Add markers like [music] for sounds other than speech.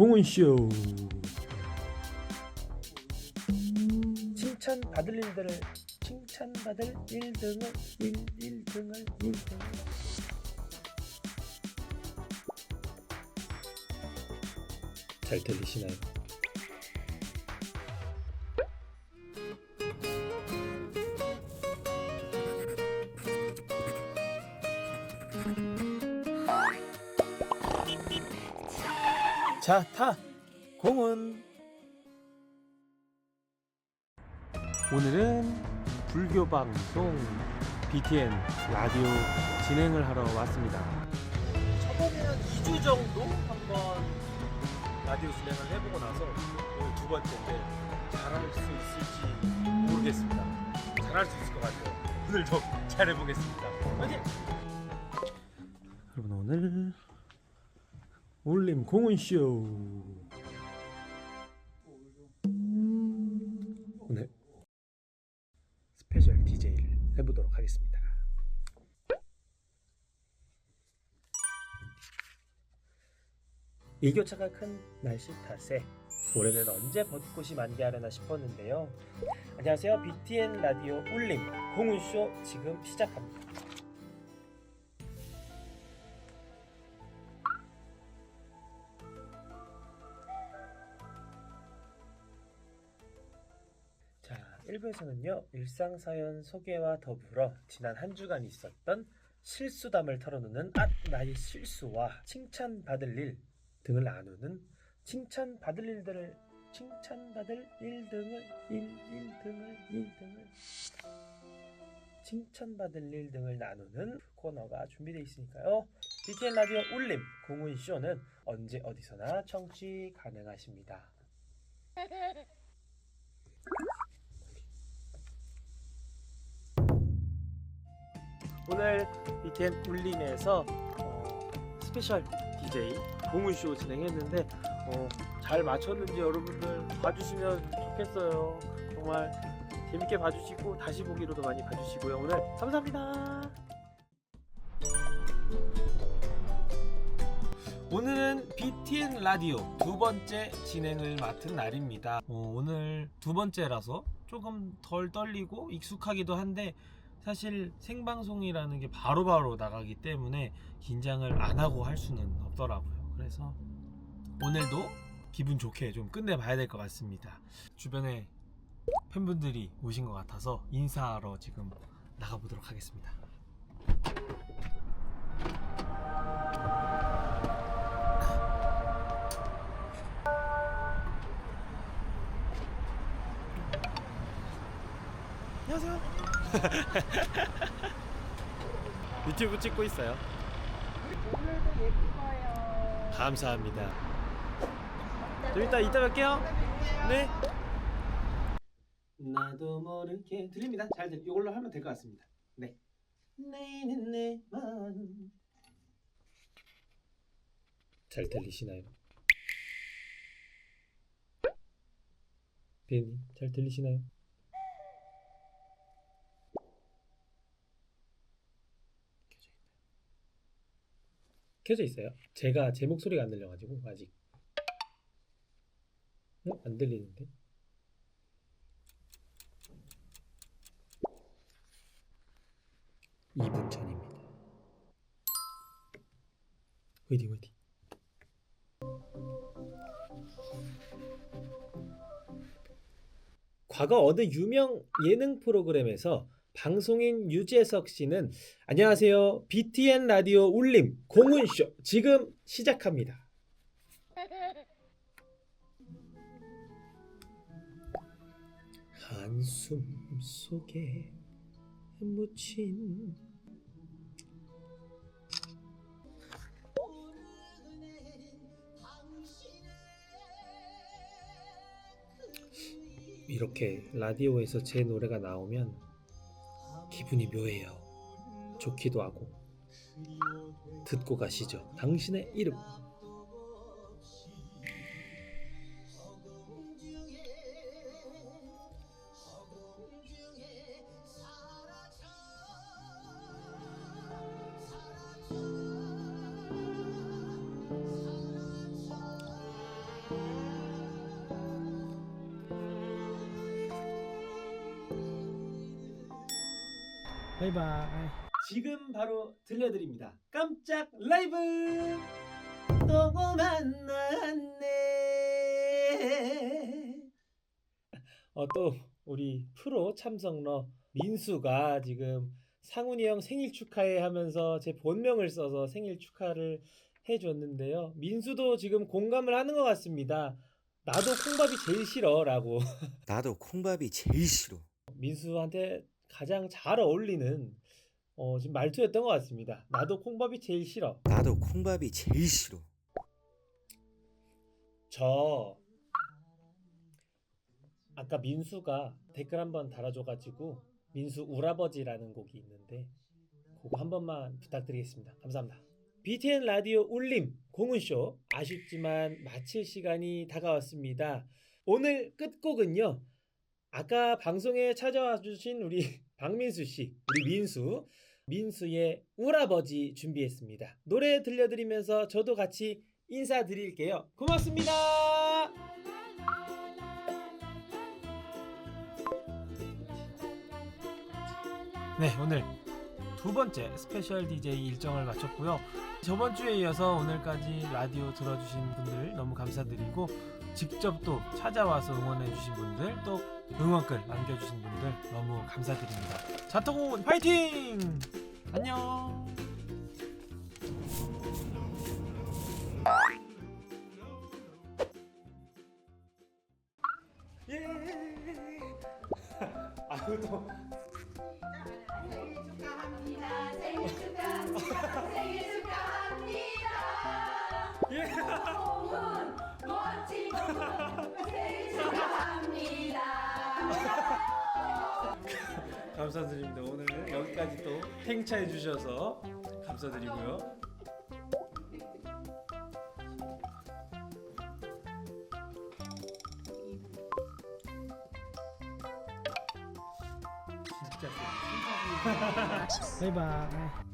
공훈쇼 칭찬 받을 일들을 칭찬 받을 1등을 1, 1등을 1등을 잘 들리시나요? 자, 타! 공은 오늘은 불교 방송 BTN 라디오 진행을 하러 왔습니다. 저번에 한 2주 정도 한번 라디오 진행을 해보고 나서 오늘 두 번째인데 잘할 수 있을지 모르겠습니다. 잘할 수 있을 것 같아요. 오늘도 잘해보겠습니다. 화이팅! 여러분 오늘 올림 공훈쇼 오늘 스페셜 DJ를 해보도록 하겠습니다. 일교차가 큰 날씨 탓에 올해는 언제 벚꽃이 만개하려나 싶었는데요. 안녕하세요. BTN 라디오 울림 공훈쇼 지금 시작합니다. 1부에서는요, 일상사연 소개와 더불어 지난 한 주간 있었던 실수담을 털어놓는 아, 나의 실수와 칭찬받을 일 등을 나누는 칭찬받을 일들을 칭찬받을 1등을 1, 1등을 1등을 칭찬받을 1등을 나누는 코너가 준비되어 있으니까요. BTN 라디오 울림 공훈 쇼는 언제 어디서나 청취 가능하십니다. 오늘 BTN 울림에서 어, 스페셜 DJ 공훈쇼 진행했는데 어, 잘 맞췄는지 여러분들 봐주시면 좋겠어요. 정말 재밌게 봐주시고 다시 보기로도 많이 봐주시고요. 오늘 감사합니다. 오늘은 BTN 라디오 두 번째 진행을 맡은 날입니다. 어, 오늘 두 번째라서 조금 덜 떨리고 익숙하기도 한데 사실 생방송이라는 게 바로 바로 나가기 때문에 긴장을 안 하고 할 수는 없더라고요. 그래서 오늘도 기분 좋게 좀 끝내봐야 될 것 같습니다. 주변에 팬분들이 오신 것 같아서 인사하러 지금 나가보도록 하겠습니다. 안녕하세요. [laughs] 유튜브 찍고 있어요. 오늘도 예뻐요. 감사합니다. 좀 이따 이따 뵐게요. 네. 나도 모르게 들립니다. 잘 들. 이걸로 하면 될 것 같습니다. 네. 내는 내만 잘 들리시나요? 비님 잘 들리시나요? 켜져 있어요? 제가 제 목소리가 안 들려가지고 아직 어? 안 들리는데? 이분 전입니다. 화이팅 화이팅. 과거 어느 유명 예능 프로그램에서 방송인 유재석 씨는 안녕하세요. BTN 라디오 울림 공훈쇼 지금 시작합니다. 한숨 속에 묻힌 이렇게 라디오에서 제 노래가 나오면 기분이 묘해요. 좋기도 하고 듣고 가시죠. 당신의 이름 바이바이. 지금 바로 들려드립니다. 깜짝 라이브! 또 만났네. 어, 또 우리 프로 참석러 민수가 지금 상훈이 형 생일 축하해 하면서 제 본명을 써서 생일 축하를 해줬는데요. 민수도 지금 공감을 하는 것 같습니다. 나도 콩밥이 제일 싫어라고. 나도 콩밥이 제일 싫어. 민수한테 가장 잘 어울리는 어, 지금 말투였던 것 같습니다. 나도 콩밥이 제일 싫어. 나도 콩밥이 제일 싫어. 저 아까 민수가 댓글 한번 달아줘가지고 민수 우라버지라는 곡이 있는데 그거 한 번만 부탁드리겠습니다. 감사합니다. BTN 라디오 울림 공훈쇼 아쉽지만 마칠 시간이 다가왔습니다. 오늘 끝곡은요. 아까 방송에 찾아와 주신 우리 [laughs] 박민수 씨, 우리 민수, 민수의 우라버지 준비했습니다. 노래 들려드리면서 저도 같이 인사드릴게요. 고맙습니다. 네, 오늘 두 번째 스페셜 DJ 일정을 마쳤고요. 저번 주에 이어서 오늘까지 라디오 들어주신 분들 너무 감사드리고 직접 또 찾아와서 응원해주신 분들 또 응원글 남겨주신 분들 너무 감사드립니다. 자토군 파이팅! 안녕! 예! [laughs] 아유 또 생일 축하합니다. 생일 축하. [laughs] 생일 축하합니다. 예! 공은 멋지고 생일 축하합니다. [laughs] 감사드립니다. 오늘 여기까지 또 행차해 주셔서 감사드리고요. 진짜 쎄. 바이바이.